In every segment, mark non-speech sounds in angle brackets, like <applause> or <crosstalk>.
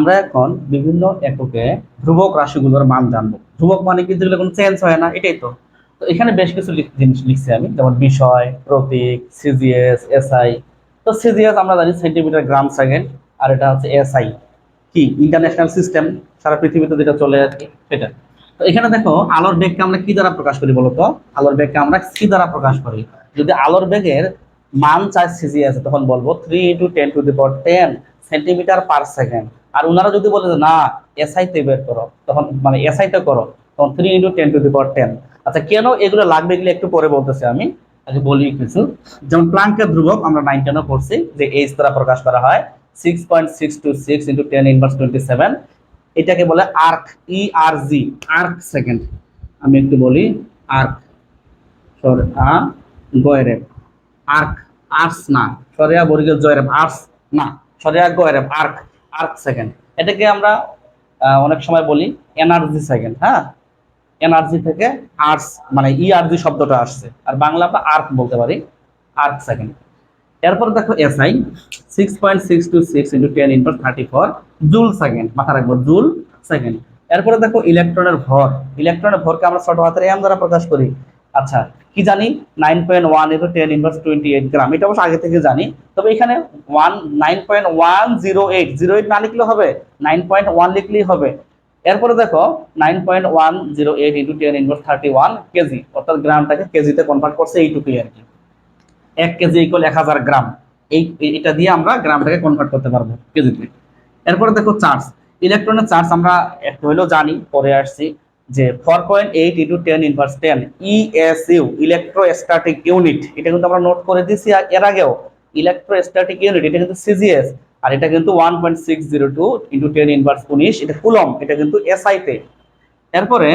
আমরা এখন বিভিন্ন এককে ধ্রুবক রাশিগুলোর মান জানব। ধ্রুবক মানে কিন্তু এগুলো কোনো চেঞ্জ হয় না, এটাই তো। তো এখানে বেশ কিছু জিনিস লিখছি আমি, যেমন বিষয়, প্রতীক সিজিএস এসআই তো সিজিএস আমরা জানি সেন্টিমিটার গ্রাম সেকেন্ড আর এটা হচ্ছে এসআই কি? ইন্টারন্যাশনাল সিস্টেম সারা পৃথিবীতে যেটা চলে কি, সেটা। তো এখানে দেখো, আলোর বেগকে আমরা কি দ্বারা প্রকাশ করি বলতো? আলোর বেগকে আমরা সি দ্বারা প্রকাশ করি। যদি আলোর বেগের মান চাই সিজিএস তখন বলব three into ten to the power ten centimetre per second আর ওনারা যদি বলে যে, না এসআই তে বের করো, তখন মানে এসআই তে করো, তখন three into ten to the power ten আচ্ছা কেন এগুলো লাগবে এগুলো একটু পরে বলতেছি আমি, আগে বলি কিছু। যেমন প্লাঙ্কের ধ্রুবক আমরা নাইন টেনও পড়ছি, যে এইচ দ্বারা প্রকাশ করা হয় six point six two six into ten inverse twenty seven এটাকে বলে erg E R G erg second আমি একটু বলি আর্ক সরে আ, গয়রেব। আর্ক আর্টস না সরিয়া বর্গের জয়রেব আর্টস না সরিয়া গয়রেব আর্ক আর্ক সেকেন্ড। এটাকে আমরা অনেক সময় বলি এনার্জি সেকেন্ড হ্যাঁ? এনার্জি থেকে আর্টস মানে ইআরজি শব্দটা আসছে। আর বাংলা আমরা আর্ক বলতে পারি, আর্ক সেকেন্ড। এরপর দেখো SI six point six two six into ten into thirty four joule second মাথা রাখব, জুল সেকেন্ড। এরপরে দেখো ইলেকট্রনের ভর, ইলেকট্রনের ভরকে আমরা ছোট হাতের এম দ্বারা প্রকাশ করি। আচ্ছা কি জানি? Nine point one ten inverse twenty eight gram এটা অবশ্য আগে থেকে জানি। তবে এখানে one nine point one zero eight zero eight না লিখলে হবে নাইন পয়েন্ট ওয়ান লিখলেই হবে। এরপরে দেখো nine point one zero eight into ten inverse thirty one KG, অর্থাৎ গ্রামটাকে কেজিতে কনভার্ট করছে এইটুকুই আর কি। এক কেজি ইকুয়াল এক হাজার গ্রাম। এই, এই- এটা দিয়ে আমরা গ্রামটাকে কনভার্ট করতে পারব কেজিতে। এরপরে দেখো চার্জ ইলেকট্রনের চার্জ আমরা একটু হলেও জানি, পরে আসছি। যে four point eight into ten inverse ten ESU electrostatic unit এটা কিন্তু আমরা নোট করে দিয়েছি আর এর আগেও ইলেকট্রোস্ট্যাটিক ইউনিট এটা কিন্তু সিজিএস আর এটা কিন্তু one point six zero two into ten inverse উনিশ, এটা কুলম এটা কিন্তু এসআইতে এরপরে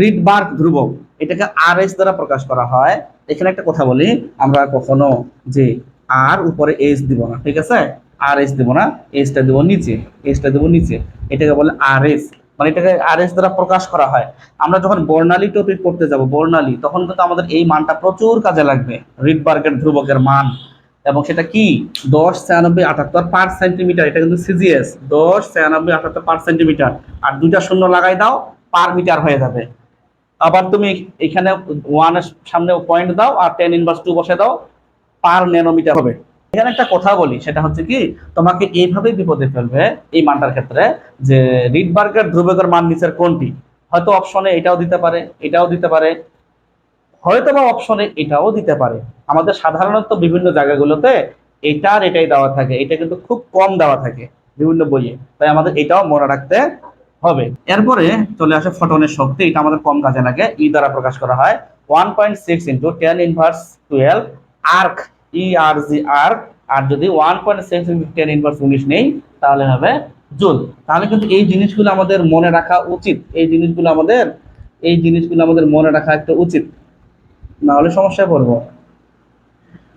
রিডবার্গ ধ্রুবক, এটাকে আর এস দ্বারা প্রকাশ করা হয়। এখানে একটা কথা বলি, আমরা কখনো যে আর উপরে এস দিব না, ঠিক আছে? আর এস দিব না এইচটা দিব নিচে এইচটা দিব নিচে, এটাকে বলে আর এস মানে এটাকে আর এস দ্বারা প্রকাশ করা হয়। আমরা যখন বর্ণালী টপিক করতে যাব, বর্ণালী, তখন কিন্তু আমাদের এই মানটা প্রচুর কাজে লাগবে। রিডবার্গের ধ্রুবকের মান। এবং সেটা কি? দশ ছিয়ানব্বই আটাত্তর পার সেন্টিমিটার এটা কিন্তু সিজিএস দশ ছিয়ানব্বই আটাত্তর পার সেন্টিমিটার আর দুইটা শূন্য লাগাই দাও, পার মিটার হয়ে যাবে। আবার তুমি এখানে ওয়ানের সামনে পয়েন্ট দাও, আর টেন ইনভার্স টু বসে দাও, পার ন্যানোমিটার হবে। এখানে একটা কথা বলি, সেটা হচ্ছে কি, তোমাকে এইভাবেই বিপদে ফেলবে এই মানটার ক্ষেত্রে যে রিডবার্গের ধ্রুবকের মান নিচের কোনটি? হয়তো অপশনে এটাও দিতে পারে, এটাও দিতে পারে হয়তো বা অপশনে এটাও দিতে পারে। আমাদের সাধারণত বিভিন্ন জায়গাগুলোতে এটা আর এটাই দেওয়া থাকে, এটা কিন্তু খুব কম দেওয়া থাকে বিভিন্ন বইয়ে, তাই আমাদের এটাও মনে রাখতে হবে। এরপরে চলে আসে ফটনের শক্তি, এটা আমাদের কম কাজে লাগে, ই দ্বারা প্রকাশ করা হয় one point six into ten inverse twelve erg E erg আর যদি one point six ten inverse উনিশ নেই, তাহলে হবে জুল। তাহলে কিন্তু এই জিনিসগুলো আমাদের মনে রাখা উচিত। এই জিনিসগুলো আমাদের, এই জিনিসগুলো আমাদের মনে রাখা একটা উচিত। না হলে সমস্যায় পড়ব।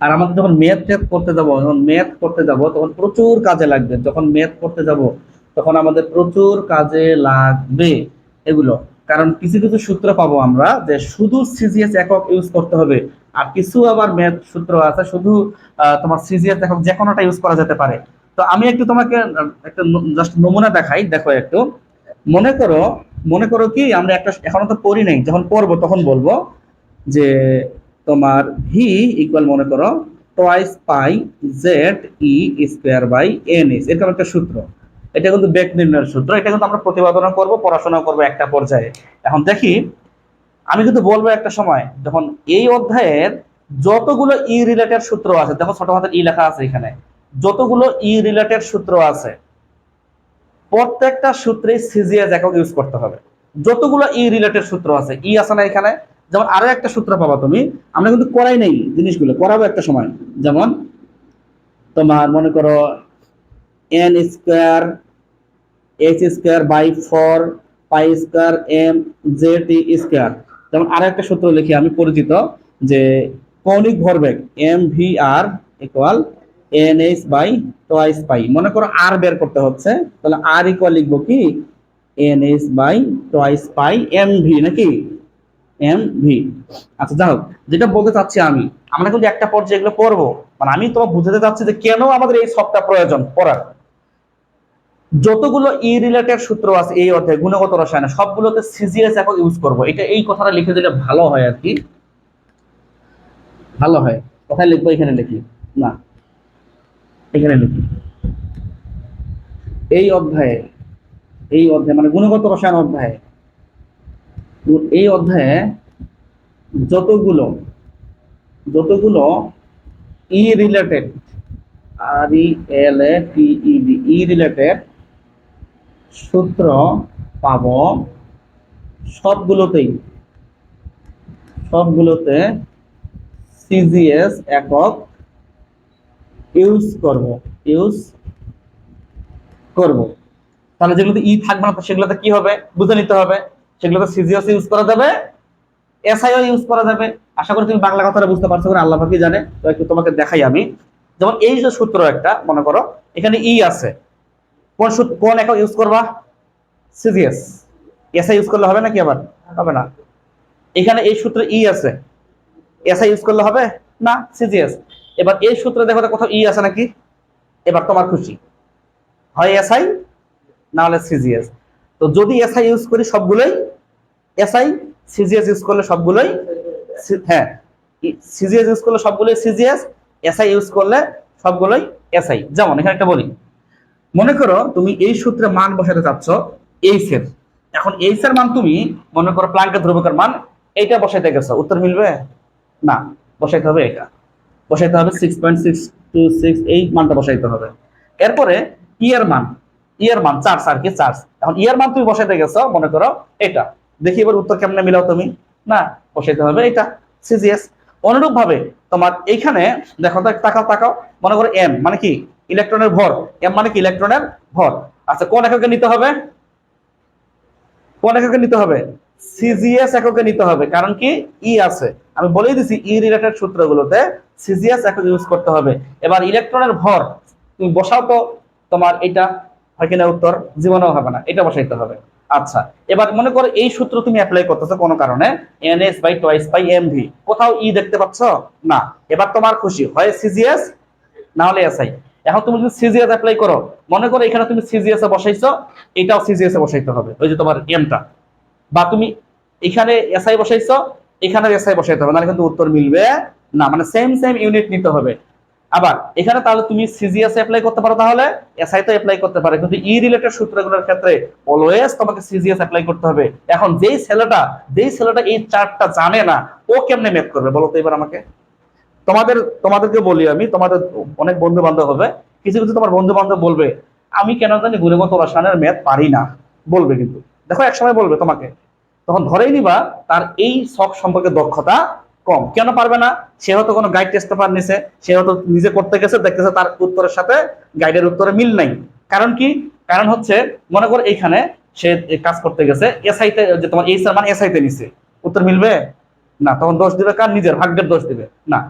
আর আমাদের যখন ম্যাথ ট্যাথ করতে যাব, যখন ম্যাথ করতে যাব, তখন প্রচুর কাজে লাগবে। যখন ম্যাথ করতে যাব, তখন আমাদের প্রচুর কাজে লাগবে এগুলো। কারণ কিছু কিছু সূত্র পাবো আমরা যে শুধু সিজিএস একক ইউজ করতে হবে। আর কিছু আবার ম্যাথ সূত্র আছে, শুধু তোমার সিজিএস একক যে কোনোটা ইউজ করা যেতে পারে। তো আমি একটু তোমাকে একটা জাস্ট নমুনা দেখাই, দেখো একটু। মনে করো মনে করো কি, আমরা একটা, এখনও তো পড়ি নাই, যখন পড়ব তখন বলব যে তোমার ভি ইকুয়াল মনে করো twice pi Z E square by N S এরকম একটা সূত্র। এটা কিন্তু বেগ নির্ণয়ের সূত্র। এটা কিন্তু আমরা প্রতিপাদনা করব পড়াশোনা করব একটা পর্যায়ে। এখন দেখি আমি কিন্তু বলব একটা সময়, যখন এই অধ্যায়ের যতগুলো ই রিলেটেড সূত্র আছে, দেখো ছোট হাতের ই লেখা আছে এখানে, যতগুলো ই রিলেটেড সূত্র আছে, প্রত্যেকটা সূত্রে সিজিএস একক ইউজ করতে হবে। যতগুলো ই রিলেটেড সূত্র আছে, ই আছে না এখানে, যেমন আরও একটা সূত্র পাবা তুমি, আমরা কিন্তু করাই নেই জিনিসগুলো, করাবো একটা সময়। যেমন, তোমার মনে করো N square H square by four pi square M Z square যেমন আর একটা সূত্র লিখি, আমি পরিচিত যে কৌণিক ভরবেগ M V R equal N H by twice pi মনে করো আর বের করতে হচ্ছে, তাহলে আর ইকুয়াল লিখব কি? N H by twice pi M V নাকি? এম ভি আচ্ছা যাই হোক, যেটা বলতে চাচ্ছি আমি, আমরা কিন্তু একটা পর্যায়ে এগুলো পড়ব মানে আমি তোমার বুঝাতে চাচ্ছি যে কেন আমাদের এই সবটা প্রয়োজন পড়ার। যতগুলো ই রিলেটেড সূত্র আছে এই অধ্যায়ে, গুণগত রসায়নে, সবগুলোতে সিজিএস একক ইউজ করব। এটা এই কথাটা লিখে দিলে ভালো হয় আর কি। ভালো হয়। কোথায় লিখব? এখানে লিখি। না। এখানে লিখি। এই অধ্যায়ে এই অধ্যায়ে মানে গুণগত রসায়ন অধ্যায়ে এই অধ্যায়ে যতগুলো যতগুলো E related R E L A T E D E related সূত্র পাব সবগুলোতেই। সবগুলোতে সিজিএস একক ইউজ করব ইউজ করব। তাহলে যেগুলোতে ই থাকবে না, সেগুলোতে কি হবে? বুঝে নিতে হবে। সেগুলোতে সিজিএস ইউজ করা যাবে এসআইও ইউজ করা যাবে। আশা করি তুমি বাংলা কথাটা বুঝতে পারছ করে আল্লাহ পাকি জানে? তো একটু তোমাকে দেখাই আমি। যেমন এই যে সূত্র একটা, মনে করো, এখানে ই আছে। কোন সূত্র কোন একক ইউজ করবা। সিজিএস এসআই ইউজ করলে হবে নাকি আবার? হবে না। এখানে এই সূত্রে ই আছে। এসআই ইউজ করলে হবে? না সিজিএস এবার এই সূত্রে দেখো তো কোথাও ই আছে নাকি? এবার তোমার খুশি। হয় এসআই না হলে সিজিএস তো যদি এসআই ইউজ করি সবগুলোই এসআই সিজিএস ইউজ করলে সবগুলোই হ্যাঁ সিজিএস ইউজ করলে সবগুলোই সিজিএস এসআই ইউজ করলে সবগুলোই এসআই যেমন এখানে একটা বলি। মনে করো তুমি এই সূত্রে মান বসাতে চাচ্ছ এইচ এর। এখন এইচ এর মান তুমি মনে করো প্লাঙ্কের ধ্রুবকের মান এইটা বসাইতে গেছো। উত্তর মিলবে? না, বসাইতে হবে এটা। বসাইতে হবে six point six two six এই মানটা বসাইতে হবে। এরপরে ইয়ের মান ইয়ের মান চার্জ আর কি চার্জ। এখন ইয়ের মান তুমি বসাইতে গেছো, মনে করো এটা। দেখি এবার উত্তর কেমনে মিলাও তুমি। না, বসাইতে হবে এটা সিজিএস অনুরূপ ভাবে তোমার এইখানে, দেখো তাকাও তাকাও। মনে করো এম মানে কি? ইলেকট্রনের ভর এম মানে কি? ইলেকট্রনের ভর। আচ্ছা কোন এককে নিতে হবে? কোন এককে নিতে হবে? সিজিএস এককে নিতে হবে, কারণ কি? ই আছে। আমি বলেই দিছি ই রিলেটেড সূত্রগুলোতে সিজিএস একক ইউজ করতে হবে। এবার ইলেকট্রনের ভর, তুমি বসাও তো, তোমার এটা হয় কিনা উত্তর জীবনেও হবে না, এটা বসাইতে হবে। আচ্ছা এবার মনে করো এই সূত্র তুমি অ্যাপ্লাই করতেছো কোনো কারণে N S by twice by M V কোথাও ই দেখতে পাচ্ছ? না। এবার তোমার খুশি, হয় সিজিএস না হলে এসআই এখন তুমি যদি সিজিএস অ্যাপ্লাই করো, মনে করো এখানে তুমি সিজিএস এ বসাইছো, এটাও সিজিএস এ বসাইতে হবে, ওই যে তোমার এমটা বা তুমি এখানে এসআই বসাইছো এখানে এসআই বসাইতে হবে, নাহলে কিন্তু উত্তর মিলবে না মানে সেম সেম ইউনিট নিতে হবে। আবার এখানে তাহলে তুমি সিজিএস অ্যাপ্লাই করতে পারো তাহলে এসআই তো অ্যাপ্লাই করতে পারে, কিন্তু ই রিলেটেড সূত্রগুলোর ক্ষেত্রে অলওয়েজ তোমাকে সিজিএস অ্যাপ্লাই করতে হবে। এখন যেই ছেলেটা যেই ছেলেটা এই চার্টটা জানে না, ও কেমনে ম্যাথ করবে বলো তো এবার আমাকে? তোমাদের, তোমাদেরকে বলি আমি, তোমাদের অনেক বন্ধু বান্ধব হবে, কিছু কিছু তোমার বন্ধু বান্ধব বলবে, আমি কেন জানি গুণগত রসায়নের ম্যাথ পারি না। বলবে কিন্তু। দেখো, একসময় বলবে তোমাকে, তখন ধরেই নিবা, তার এই শখ সম্পর্কে দক্ষতা কম। কেন পারবে না? সে হয়তো কোনো গাইড টেস্ট পেপার নিছে সে হয়তো নিজে করতে গেছে, দেখতেছে তার উত্তরের সাথে গাইডের উত্তরে মিল নাই। কারণ কি? কারণ হচ্ছে, মনে করো এইখানে সে কাজ করতে গেছে এসআইতে যে তোমার এই মানে এসআইতে নিছে। উত্তর মিলবে? না, তখন দোষ দিবে কার? নিজের, ভাগ্যের দোষ দিবে। না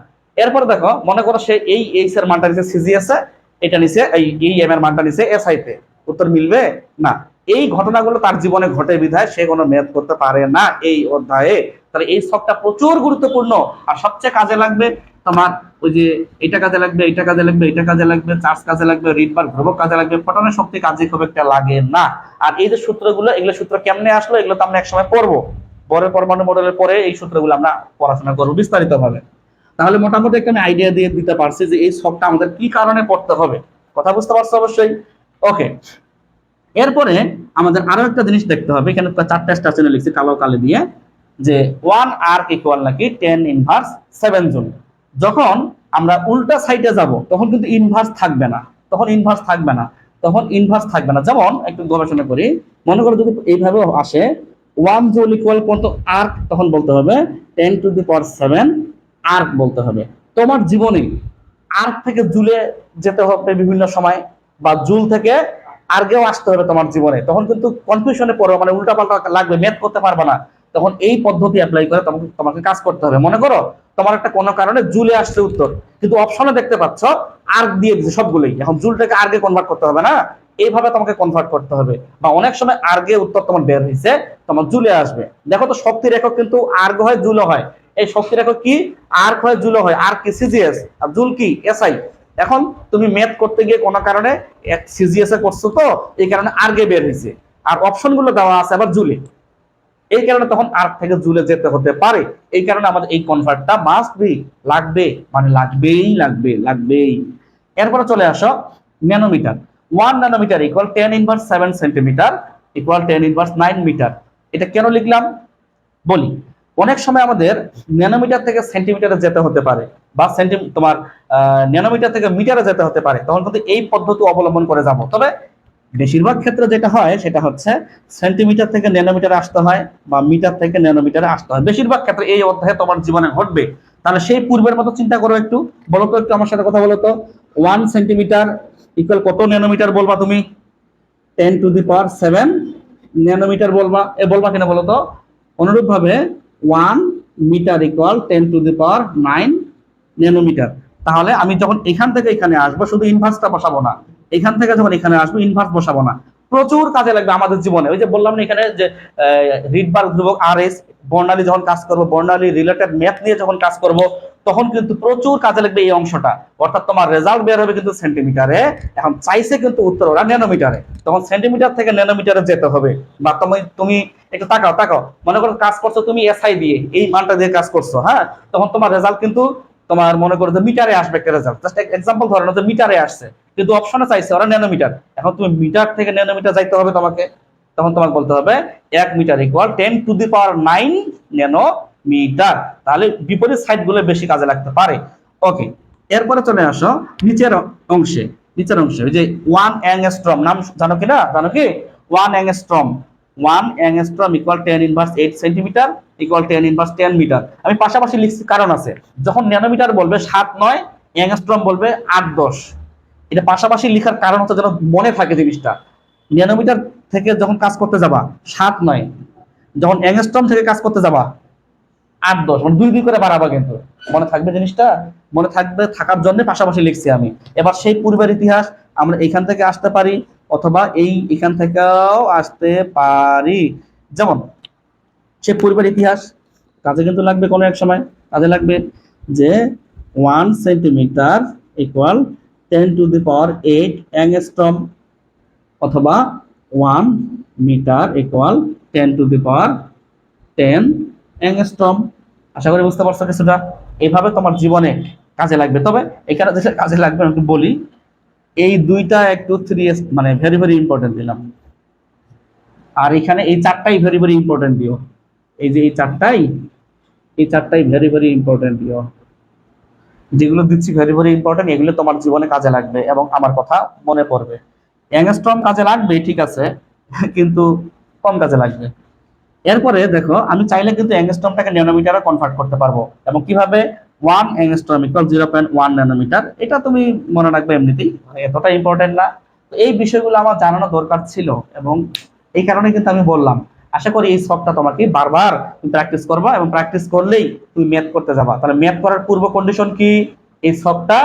এরপর দেখো, মনে করো সে এই এইচ এর মানটা নিছে সিজিএস এ এটা নিছে এই এই এম এর মানটা নিছে এসআই তে উত্তর মিলবে? না। এই ঘটনাগুলো তার জীবনে ঘটে বিধায় সে কোনো ম্যাথ করতে পারে না এই অধ্যায়ে। তাহলে এই সবটা প্রচুর গুরুত্বপূর্ণ। আর সবচেয়ে কাজে লাগবে তোমার ওই যে, এটা কাজে লাগবে, এটা কাজে লাগবে, এটা কাজে লাগবে, চার্জ কাজে লাগবে রিডবার ধ্রুবক কাজে লাগবে ফটনের শক্তি কাজে খুব একটা লাগে না। আর এই যে সূত্রগুলো, এগুলো সূত্র কেমনে আসলো, এগুলো তো আমরা একসময় পড়ব। পরের পরমাণু মডেলের পরে এই সূত্রগুলো আমরা পড়াশোনা করব বিস্তারিত ভাবে তাহলে মোটামুটি একটা আমি আইডিয়া দিয়ে দিতে পারছি যে এই শখটা আমাদের কি কারণে পড়তে হবে। কথা বুঝতে পারছ অবশ্যই? ওকে এরপরে আমাদের আরও একটা জিনিস দেখতে হবে। এখানে চারটা স্টেশনে লিখছি, কালো কালে দিয়ে, যে ওয়ান আর ইকুয়াল নাকি টেন ইনভার্স সেভেন জুন যখন আমরা উল্টা সাইডে যাব, তখন কিন্তু ইনভার্স থাকবে না। তখন ইনভার্স থাকবে না। তখন ইনভার্স থাকবে না। যেমন একটু গবেষণা করি, মনে করো যদি এইভাবে আসে ওয়ান জুল ইকুয়াল পর্যন্ত আর্ক তখন বলতে হবে ten to the power seven erg বলতে হবে। তোমার জীবনে আর্ক থেকে জুলে যেতে হবে বিভিন্ন সময় বা জুল থেকে আর্গেও আসতে হবে তোমার জীবনে। তখন কিন্তু কনফিউশনে পড়ো মানে উল্টা পাল্টা লাগবে ম্যাথ করতে পারবে না। তখন এই পদ্ধতি অ্যাপ্লাই করে তোমাকে তোমাকে কাজ করতে হবে। মনে করো, তোমার একটা কোনো কারণে জুলে আসছে উত্তর। কিন্তু অপশনে দেখতে পাচ্ছ আর্ক দিয়ে দিচ্ছে সবগুলোই। এখন জুলটাকে আর্গে কনভার্ট করতে হবে না? এইভাবে তোমাকে কনভার্ট করতে হবে। বা অনেক সময় আর্গে উত্তর তোমার বের হয়েছে, তোমার জুলে আসবে। দেখো তো শক্তির একক কিন্তু আর্গ হয় জুলো হয়। এই একক কি? আর্ক হয় জুলো হয়। আর কি? সিজিএস আর জুল কি? এসআই এখন তুমি ম্যাথ করতে গিয়ে কোনো কারণে সিজিএস এ করছ তো, এই কারণে আর্গে বের হয়েছে। আর অপশনগুলো দেওয়া আছে আবার জুলে। এই কারণে তখন আর্ক থেকে জুলে যেতে হতে পারে। এই কারণে আমাদের এই কনভার্টটা মাস্ট বি লাগবে। মানে লাগবেই লাগবে, লাগবেই। এরপরে চলে আসো nanometre one nanometre equal ten inverse seven centimetre equal ten inverse nine metre এটা কেন লিখলাম? বলি। অনেক সময় আমাদের ন্যানোমিটার থেকে সেন্টিমিটারে যেতে হতে পারে বা সেন্টি তোমার ন্যানোমিটার থেকে মিটারে যেতে হতে পারে। তখন কিন্তু এই পদ্ধতি অবলম্বন করে যাব। তবে বেশিরভাগ ক্ষেত্রে যেটা হয়, সেটা হচ্ছে সেন্টিমিটার থেকে ন্যানোমিটারে আসতে হয় বা মিটার থেকে ন্যানোমিটারে আসতে হয়। বেশিরভাগ ক্ষেত্রে এই অধ্যায়ে তোমার জীবনে ঘটবে। তাহলে সেই পূর্বের মতো চিন্তা করো একটু। বলো তো একটু আমার সাথে কথা বলো তো। ওয়ান সেন্টিমিটার ইকুয়াল কত ন্যানোমিটার বলবা তুমি? Ten to the power seven nanometre বলবা, এ বলবা কিনা বলো তো? অনুরূপভাবে one metre equal ten to the power nine nanometre তাহলে আমি যখন এখান থেকে এখানে আসব, শুধু ইনভার্সটা বসাবো না। এখান থেকে যখন এখানে আসব ইনভার্স বসাবো না। প্রচুর কাজে লাগবে আমাদের জীবনে। ওই যে বললাম না এখানে যে রিডবার ধ্রুবক আর এস বর্ণালী যখন কাজ করব, বর্ণালী রিলেটেড ম্যাথ নিয়ে যখন কাজ করব, তখন কিন্তু প্রচুর কাজে লাগবে এই অংশটা। অর্থাৎ তোমার রেজাল্ট বের হবে কিন্তু সেন্টিমিটারে এখন চাইছে কিন্তু উত্তর ওরা ন্যানোমিটারে তখন সেন্টিমিটার থেকে ন্যানোমিটারে যেতে হবে। বা তুমি তুমি একটু তাকাও তাকাও। মনে করো কাজ করছ তুমি এসআই দিয়ে এই মানটা দিয়ে কাজ করছ হ্যাঁ? তখন তোমার রেজাল্ট কিন্তু তোমার মনে করো যে মিটারে আসবে একটা রেজাল্ট জাস্ট এক্সাম্পল ধরো না যে মিটারে আসছে। কিন্তু অপশনে চাইছে ওরা ন্যানোমিটার এখন তুমি মিটার থেকে ন্যানোমিটার যাইতে হবে তোমাকে। তখন তোমাকে বলতে হবে এক metre equal ten to the power nine nano metre তাহলে বিপরীত সাইডগুলো বেশি কাজে লাগতে পারে। ওকে এরপরে চলে আসো নিচের অংশে। নিচের অংশে, ওই যে ওয়ান অ্যাংস্ট্রম নাম জানো কি না জানো কি? One angstrom one angstrom equal ten inverse eight centimetre equal ten ten metre আমি পাশাপাশি লিখছি, কারণ আছে। যখন ন্যানোমিটার বলবে সাত নয় অ্যাংস্ট্রম বলবে আট দশ। এটা পাশাপাশি লেখার কারণ হচ্ছে যেন মনে থাকে জিনিসটা। ন্যানোমিটার থেকে যখন কাজ করতে যাবা, সাত নয়। যখন অ্যাংস্ট্রম থেকে কাজ করতে যাবা, আট দশ। মানে দুই দুই করে বাড়াবা কিন্তু। মনে থাকবে জিনিসটা? মনে থাকবে, থাকার জন্য পাশাপাশি লিখছি আমি। এবার সেই পূর্বের ইতিহাস, আমরা এখান থেকে আসতে পারি। অথবা এই এখান থেকেও আসতে পারি। যেমন, সে পূর্বের ইতিহাস কাজে কিন্তু লাগবে কোনো এক সময়। কাজে লাগবে যে one centimetre equal ten to the power eight angstrom অথবা one metre equal ten to the power ten angstrom আশা করি বুঝতে পারছ কিছুটা। এভাবে তোমার জীবনে কাজে লাগবে। তবে এখানে যেটা কাজে লাগবে আমি বলি। এই দুইটা একটু থ্রি মানে ভেরি ভেরি ইম্পর্টেন্ট দিলাম। আর এখানে এই চারটাই ভেরি ভেরি ইম্পর্টেন্ট দিও। এই যে এই চারটাই এই চারটাই ভেরি ভেরি ইম্পর্টেন্ট দিও। যেগুলো দিচ্ছি ভেরি ভেরি ইম্পর্টেন্ট এগুলো তোমার জীবনে কাজে লাগবে এবং আমার কথা মনে পড়বে। অ্যাংস্ট্রম কাজে লাগবে, ঠিক আছে, <laughs> কিন্তু কম কাজে লাগবে। এরপরে দেখো, আমি চাইলে কিন্তু অ্যাংস্ট্রমটাকে ন্যানোমিটারে কনভার্ট করতে পারব। এবং কীভাবে? One angstrom equal zero point one nanometre এটা তুমি মনে রাখবে এমনিতেই এতটা ইম্পর্টেন্ট না। তো এই বিষয়গুলো আমার জানানো দরকার ছিল এবং এই কারণে কিন্তু আমি বললাম। আশা করি এই সবটা তোমাকে বারবার প্র্যাকটিস করবা এবং প্র্যাকটিস করলেই তুমি ম্যাথ করতে যাবা। তাহলে ম্যাথ করার পূর্ব কন্ডিশন কি? এই সবটা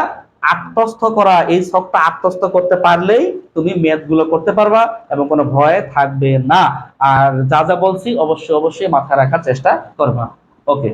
আত্মস্থ করা, এই সবটা আত্মস্থ করতে পারলেই তুমি ম্যাথগুলো করতে পারবা এবং কোনো ভয় থাকবে না। আর যা যা বলছি অবশ্যই অবশ্যই মাথায় রাখার চেষ্টা করবা। ওকে